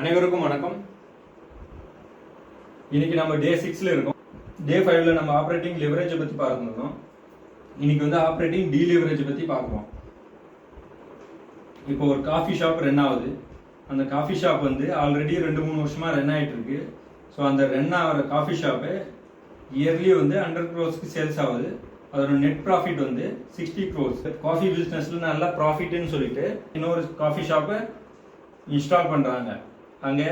அனைவருக்கும் வணக்கம். இன்னைக்கு நம்ம டே சிக்ஸ்ல இருக்கோம். டே ஃபைவ்ல நம்ம ஆப்ரேட்டிங் லெவரேஜை பத்தி பார்த்துருந்தோம் இன்னைக்கு வந்து ஆப்ரேட்டிங் டீலிவரேஜ் பத்தி பார்க்குறோம் இப்போ ஒரு காஃபி ஷாப் ரன் ஆகுது. அந்த காஃபி ஷாப் வந்து ஆல்ரெடி ரெண்டு மூணு வருஷமா ரன் ஆயிட்டு இருக்கு. ஸோ அந்த ரன் ஆகிற காஃபி ஷாப்பு இயர்லி வந்து ஹண்ட்ரட் க்ரோஸ்க்கு சேல்ஸ் ஆகுது. அதோட நெட் ப்ராஃபிட் வந்து சிக்ஸ்டி க்ரோஸ் காஃபி பிஸ்னஸ்ல நல்ல ப்ராஃபிட்னு சொல்லிட்டு இன்னொரு காஃபி ஷாப்பை இன்ஸ்டால் பண்ணுறாங்க அங்கே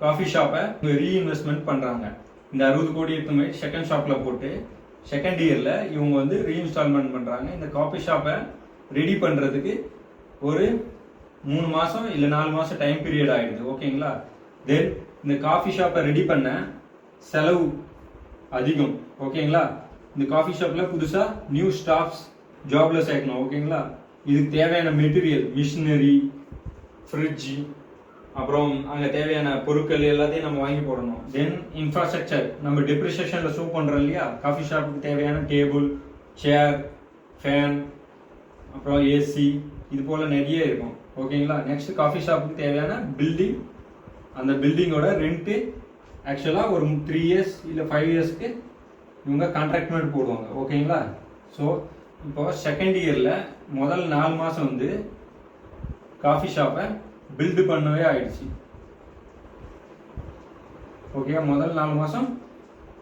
காஃபி ஷாப்பை ரீஇன்வெஸ்ட்மெண்ட் பண்ணுறாங்க இந்த அறுபது கோடி எடுத்துமே செகண்ட் ஷாப்பில் போட்டு செகண்ட் இயரில் இவங்க வந்து ரீஇன்ஸ்டால்மெண்ட் பண்ணுறாங்க இந்த காஃபி ஷாப்பை ரெடி பண்ணுறதுக்கு ஒரு மூணு மாதம் இல்லை நாலு மாதம் டைம் பீரியட் ஆகிடுது ஓகேங்களா? தென் இந்த காஃபி ஷாப்பை ரெடி பண்ண செலவு அதிகம். ஓகேங்களா? இந்த காஃபி ஷாப்பில் புதுசாக நியூ ஸ்டாஃப்ஸ் ஜாப்ல சேர்க்கணும் ஓகேங்களா? இதுக்கு தேவையான மெட்டீரியல் மிஷினரி ஃப்ரிட்ஜ் அப்புறம் அங்கே தேவையான பொருட்கள் எல்லாத்தையும் நம்ம வாங்கி போடணும். தென் இன்ஃப்ராஸ்ட்ரக்சர் நம்ம டிப்ரிசியேஷன்ல ஷோ பண்றோம் இல்லையா? காஃபி ஷாப்புக்கு தேவையான டேபிள் சேர் ஃபேன் அப்புறம் ஏசி இது போல நிறைய இருக்கும். ஓகேங்களா நெக்ஸ்ட் காஃபி ஷாப்புக்கு தேவையான பில்டிங் அந்த பில்டிங்கோட ரெண்ட்டு ஆக்சுவலாக ஒரு த்ரீ இயர்ஸ் இல்லை ஃபைவ் இயர்ஸ்க்கு இவங்க கான்ட்ராக்ட்மெண்ட் போடுவாங்க. ஓகேங்களா ஸோ இப்போ செகண்ட் இயரில் முதல் நாலு மாதம் வந்து காஃபி ஷாப்பை பில்டு பண்ணவே ஆயிடுச்சு. ஓகே முதல் நாலு மாதம்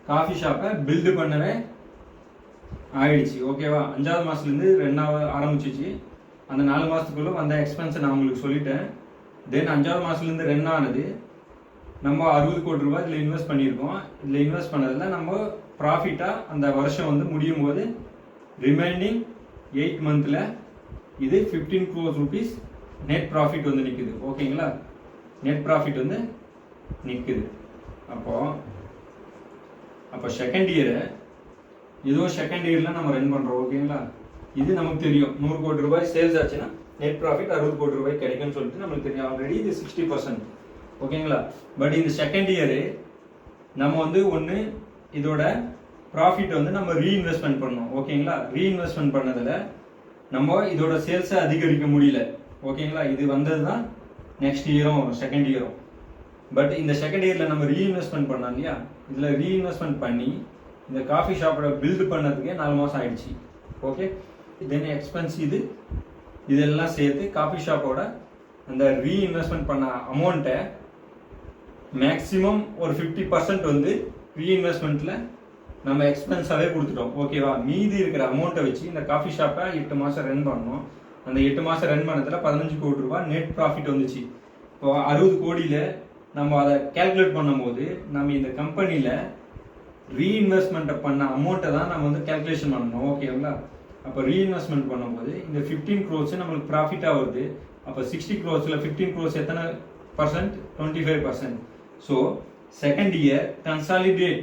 காஃபி ஷாப்பை பில்டு பண்ணவே ஆயிடுச்சு. ஓகேவா அஞ்சாவது மாதத்துலேருந்து ரெண்டாவது ஆரம்பிச்சிச்சு. அந்த நாலு மாதத்துக்குள்ள வந்த எக்ஸ்பென்ஸை நான் உங்களுக்கு சொல்லிட்டேன். தென் அஞ்சாவது மாதத்துலேருந்து ரன் ஆனது நம்ம அறுபது கோடி ரூபாய் இதில் இன்வெஸ்ட் பண்ணியிருக்கோம். இதில் இன்வெஸ்ட் பண்ணதில் நம்ம ப்ராஃபிட்டாக அந்த வருஷம் வந்து முடியும் போது ரிமைண்டிங் எயிட் மந்தில் இது fifteen crores rupees net profit வந்து நிற்குது ஓகேங்களா நெட் ப்ராஃபிட் வந்து நிற்குது அப்போ அப்போ செகண்ட் இயரு ஏதோ செகண்ட் இயரில் நம்ம ரன் பண்ணுறோம் ஓகேங்களா இது நமக்கு தெரியும். நூறு கோடி ரூபாய் சேல்ஸ் ஆச்சுன்னா நெட் ப்ராஃபிட் அறுபது கோடி ரூபாய் கிடைக்கும்னு சொல்லிட்டு நம்மளுக்கு தெரியும். ஆல்ரெடி இது சிக்ஸ்டி பர்சன்ட் ஓகேங்களா பட் இந்த செகண்ட் இயரு நம்ம வந்து ஒன்று இதோட ப்ராஃபிட் வந்து நம்ம ரீஇன்வெஸ்ட்மெண்ட் பண்ணோம் ஓகேங்களா ரீஇன்வெஸ்ட்மெண்ட் பண்ணதில் நம்ம இதோட சேல்ஸை அதிகரிக்க முடியல. ஓகேங்களா இது வந்தது தான் நெக்ஸ்ட் இயரும் வரும் செகண்ட் இயரும் பட் இந்த செகண்ட் இயரில் நம்ம ரீஇன்வெஸ்ட்மெண்ட் பண்ணோம் இல்லையா? இதில் ரீஇன்வெஸ்ட்மெண்ட் பண்ணி இந்த காஃபி ஷாப்போட பில்டு பண்ணதுக்கே நாலு மாதம் ஆயிடுச்சு. ஓகே தென் எக்ஸ்பென்ஸ் இது இதெல்லாம் சேர்த்து காஃபி ஷாப்போட அந்த ரீஇன்வெஸ்ட்மெண்ட் பண்ண அமௌண்ட்டை மேக்ஸிமம் ஒரு ஃபிஃப்டி பர்சன்ட் வந்து ரீஇன்வெஸ்ட்மெண்ட்டில் நம்ம எக்ஸ்பென்ஸாகவே கொடுத்துட்டோம். ஓகேவா மீதி இருக்கிற அமௌண்ட்டை வச்சு இந்த காஃபி ஷாப்பை எட்டு மாதம் ரன் பண்ணோம். அந்த எட்டு மாதம் ரன் பண்ணதில் பதினஞ்சு கோடி ரூபாய் நெட் ப்ராஃபிட் வந்துச்சு. இப்போ அறுபது கோடியில் நம்ம அதை கேல்குலேட் பண்ணும்போது நம்ம இந்த கம்பெனியில் ரீஇன்வெஸ்ட்மெண்ட்டை பண்ண அமௌண்ட்டை தான் நம்ம வந்து கேல்குலேஷன் பண்ணணும். ஓகேங்களா அப்போ ரீஇன்வெஸ்ட்மெண்ட் பண்ணும்போது இந்த ஃபிஃப்டீன் க்ரோஸ் நம்மளுக்கு ப்ராஃபிட்டாக வருது. அப்போ சிக்ஸ்டி க்ரோஸில் ஃபிஃப்டீன் க்ரோஸ் எத்தனை percent twenty five percent so second year consolidate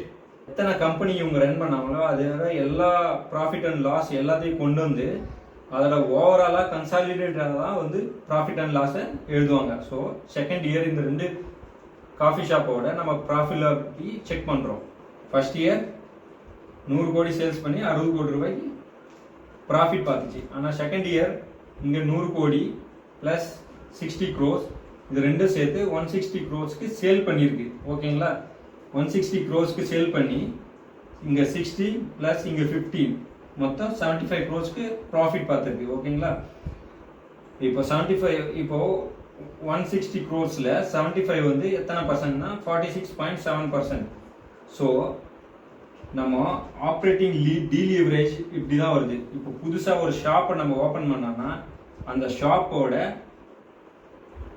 எத்தனை கம்பெனி இவங்க ரன் பண்ணாங்களோ அதோட எல்லா ப்ராஃபிட் அண்ட் லாஸ் எல்லாத்தையும் கொண்டு வந்து அதோட ஓவராலாக கன்சாலிடேட்டாக தான் வந்து ப்ராஃபிட் அண்ட் லாஸை எழுதுவாங்க. ஸோ செகண்ட் இயர் இந்த ரெண்டு காஃபி ஷாப்போட நம்ம ப்ராஃபிட்டபிலிட்டி செக் பண்ணுறோம் ஃபர்ஸ்ட் இயர் நூறு கோடி சேல்ஸ் பண்ணி அறுபது கோடி ரூபாய்க்கு ப்ராஃபிட் பார்த்துச்சு. ஆனால் செகண்ட் இயர் இங்கே நூறு கோடி ப்ளஸ் சிக்ஸ்டி க்ரோஸ் இது ரெண்டும் சேர்த்து ஒன் சிக்ஸ்டி க்ரோஸ்க்கு சேல் பண்ணியிருக்கு. ஓகேங்களா ஒன் சிக்ஸ்டி க்ரோஸ்க்கு சேல் பண்ணி இங்கே சிக்ஸ்டி ப்ளஸ் இங்கே ஃபிஃப்டீன் மொத்தம் செவன்ட்டி ஃபைவ் க்ரோஸ்க்கு ப்ராஃபிட் பார்த்துருக்கு ஓகேங்களா? இப்போ செவன்ட்டி ஃபைவ் இப்போ ஒன் சிக்ஸ்டி க்ரோஸில் செவன்ட்டி ஃபைவ் வந்து எத்தனை பர்சன்ட்னா forty six point seven percent so நம்ம ஆப்ரேட்டிங் லீ டீலிவரேஜ் இப்படி தான் வருது. இப்போ புதுசாக ஒரு ஷாப்பை நம்ம ஓப்பன் பண்ணோம்னா அந்த ஷாப்போட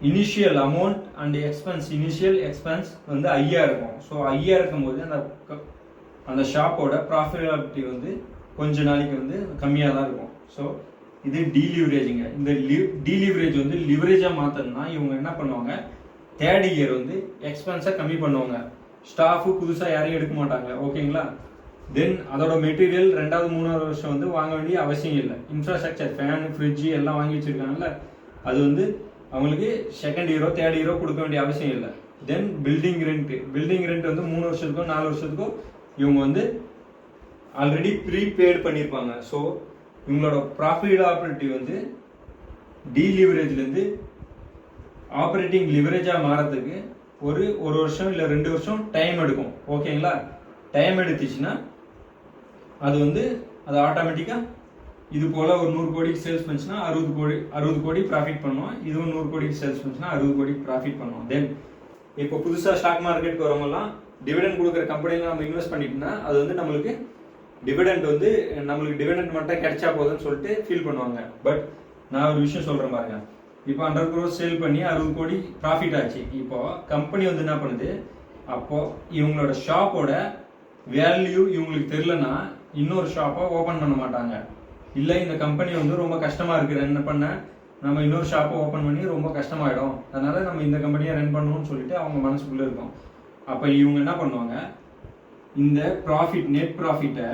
initial amount and expense initial expense வந்து ஐயா இருக்கும். ஸோ ஐயா இருக்கும் போது அந்த க- அந்த ஷாப்போட ப்ராஃபிட்டபிலிட்டி வந்து கொஞ்ச நாளைக்கு வந்து கம்மியாக தான் இருக்கும். ஸோ இது டீலிவரேஜிங்க இந்த டீலிவரேஜ் வந்து லிவரேஜாக மாற்றணும்னா இவங்க என்ன பண்ணுவாங்க? தேர்ட் இயர் வந்து எக்ஸ்பென்ஸை கம்மி பண்ணுவாங்க. ஸ்டாஃபு புதுசாக யாரையும் எடுக்க மாட்டாங்க. ஓகேங்களா? தென் அதோட மெட்டீரியல் ரெண்டாவது மூணாவது வருஷம் வந்து வாங்க வேண்டிய அவசியம் இல்லை. இன்ஃப்ராஸ்ட்ரக்சர் ஃபேன் ஃப்ரிட்ஜ் எல்லாம் வாங்கி வச்சிருக்காங்கல்ல அது வந்து அவங்களுக்கு செகண்ட் இயரோ தேர்ட் இயரோ கொடுக்க வேண்டிய அவசியம் இல்லை. Then building rent building rent வந்து மூணு வருஷத்துக்கோ நாலு வருஷத்துக்கோ இவங்க வந்து ஆல்ரெடி ப்ரீபெய்டு பண்ணியிருப்பாங்க ஸோ இவங்களோட ப்ராஃபிட்டபிலிட்டி வந்து டீலிவரேஜ்லேருந்து ஆப்ரேட்டிங் லிவரேஜாக மாறதுக்கு ஒரு ஒரு வருஷம் இல்லை ரெண்டு வருஷம் டைம் எடுக்கும். ஓகேங்களா டைம் எடுத்துச்சுன்னா அது வந்து அது ஆட்டோமேட்டிக்காக இது போல் ஒரு நூறு கோடிக்கு சேல்ஸ் பண்ணுச்சுன்னா அறுபது கோடி அறுபது கோடி ப்ராஃபிட் பண்ணுவோம் இதுவும் நூறு கோடிக்கு சேல்ஸ் பண்ணுச்சுன்னா அறுபது கோடிக்கு ப்ராஃபிட் பண்ணுவோம் தென் இப்போ புதுசாக ஸ்டாக் மார்க்கெட்டுக்கு வரவங்கலாம் டிவிடன் கொடுக்குற கம்பெனியில் நம்ம இன்வெஸ்ட் பண்ணிட்டோம்னா அது வந்து நம்மளுக்கு டிவிடெண்ட் வந்து நம்மளுக்கு டிவிடெண்ட் மட்டும் கிடைச்சா போதும்னு சொல்லிட்டு ஃபீல் பண்ணுவாங்க. பட் நான் ஒரு விஷயம் சொல்கிறேன் பாருங்க. இப்போ ஹண்ட்ரட் க்ரோஸ் சேல் பண்ணி அறுபது கோடி ப்ராஃபிட் ஆச்சு. இப்போ கம்பெனி வந்து என்ன பண்ணுது? அப்போ இவங்களோட ஷாப்போட வேல்யூ இவங்களுக்கு தெரிலனா இன்னொரு ஷாப்பை ஓப்பன் பண்ண மாட்டாங்க. இல்லை இந்த கம்பெனி வந்து ரொம்ப கஷ்டமாக இருக்குது என்ன பண்ண நம்ம இன்னொரு ஷாப்பை ஓப்பன் பண்ணி ரொம்ப கஷ்டமாயிடும். அதனால நம்ம இந்த கம்பெனியை ரன் பண்ணணும்னு சொல்லிட்டு அவங்க மனசுக்குள்ளே இருக்கும். அப்போ இவங்க என்ன பண்ணுவாங்க? இந்த ப்ராஃபிட் நெட் ப்ராஃபிட்டை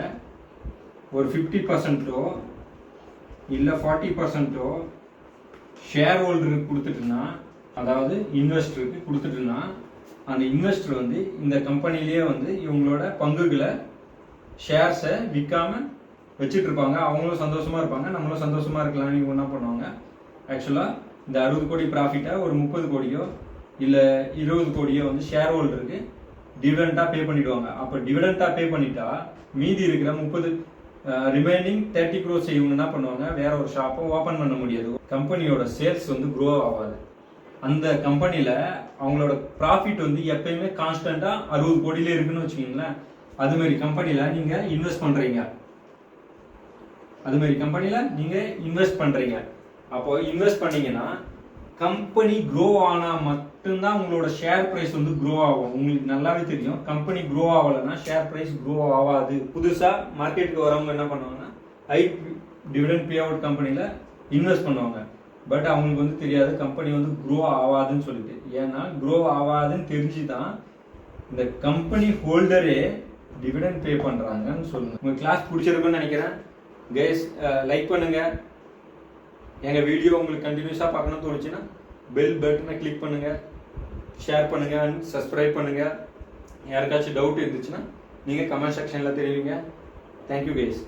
ஒரு ஃபிஃப்டி பர்சன்ட்டோ இல்லை ஃபார்ட்டி பர்சன்ட்டோ ஷேர் ஹோல்டருக்கு கொடுத்துட்டுனா அதாவது இன்வெஸ்டருக்கு கொடுத்துட்டுனா அந்த இன்வெஸ்டர் வந்து இந்த கம்பெனிலேயே வந்து இவங்களோட பங்குகளை ஷேர்ஸை விற்காம வச்சுட்டு இருப்பாங்க அவங்களும் சந்தோஷமாக இருப்பாங்க. நம்மளும் சந்தோஷமாக இருக்கலாம்னு இவங்க என்ன பண்ணுவாங்க? ஆக்சுவலாக இந்த அறுபது கோடி ப்ராஃபிட்டை ஒரு முப்பது கோடியோ இல்லை இருபது கோடியோ வந்து ஷேர் ஹோல்டருக்கு டிவிடெண்டாக பே பண்ணிடுவாங்க. அப்போ டிவிடெண்டாக பே பண்ணிட்டா மீதி இருக்கிற முப்பது ரிமைனிங் தேர்ட்டி க்ரோஸ் இவங்க என்ன பண்ணுவாங்க? வேற ஒரு ஷாப்பை ஓப்பன் பண்ண முடியாது. கம்பெனியோட சேல்ஸ் வந்து க்ரோ ஆகாது. அந்த கம்பெனியில் அவங்களோட ப்ராஃபிட் வந்து எப்பயுமே கான்ஸ்டண்ட்டாக அறுபது கோடியிலே இருக்குன்னு வச்சுக்கிங்களேன். அதுமாரி கம்பெனியில் நீங்கள் இன்வெஸ்ட் பண்ணுறீங்க அதுமாரி கம்பெனியில் நீங்கள் இன்வெஸ்ட் பண்ணுறீங்க அப்போ இன்வெஸ்ட் பண்ணீங்கன்னா கம்பெனி க்ரோ ஆனால் மட்டும்தான் உங்களோட ஷேர் ப்ரைஸ் வந்து க்ரோ ஆகும். உங்களுக்கு நல்லாவே தெரியும். கம்பெனி க்ரோ ஆகலைன்னா ஷேர் ப்ரைஸ் க்ரோ ஆகாது. புதுசாக மார்க்கெட்டுக்கு வரவங்க என்ன பண்ணுவாங்கன்னா ஹை டிவிடெண்ட் பே அவுட் கம்பெனியில் இன்வெஸ்ட் பண்ணுவாங்க. பட் அவங்களுக்கு வந்து தெரியாது கம்பெனி வந்து க்ரோ ஆகாதுன்னு சொல்லிட்டு. ஏன்னா க்ரோ ஆகாதுன்னு தெரிஞ்சு தான் இந்த கம்பெனி ஹோல்டரே டிவிடெண்ட் பே பண்ணுறாங்கன்னு சொல்லுங்க. உங்கள் கிளாஸ் பிடிச்சிருக்குன்னு நினைக்கிறேன். கைஸ் லைக் பண்ணுங்கள் எங்கள் வீடியோ உங்களுக்கு கண்டினியூஸாக பார்க்கணும்னு தோணுச்சுன்னா பெல் பட்டனை கிளிக் பண்ணுங்கள் ஷேர் பண்ணுங்கள் அண்ட் சப்ஸ்கிரைப் பண்ணுங்கள் யாருக்காச்சும் டவுட் இருந்துச்சுன்னா நீங்கள் கமெண்ட் செக்ஷனில் தெரிவிங்க. Thank you case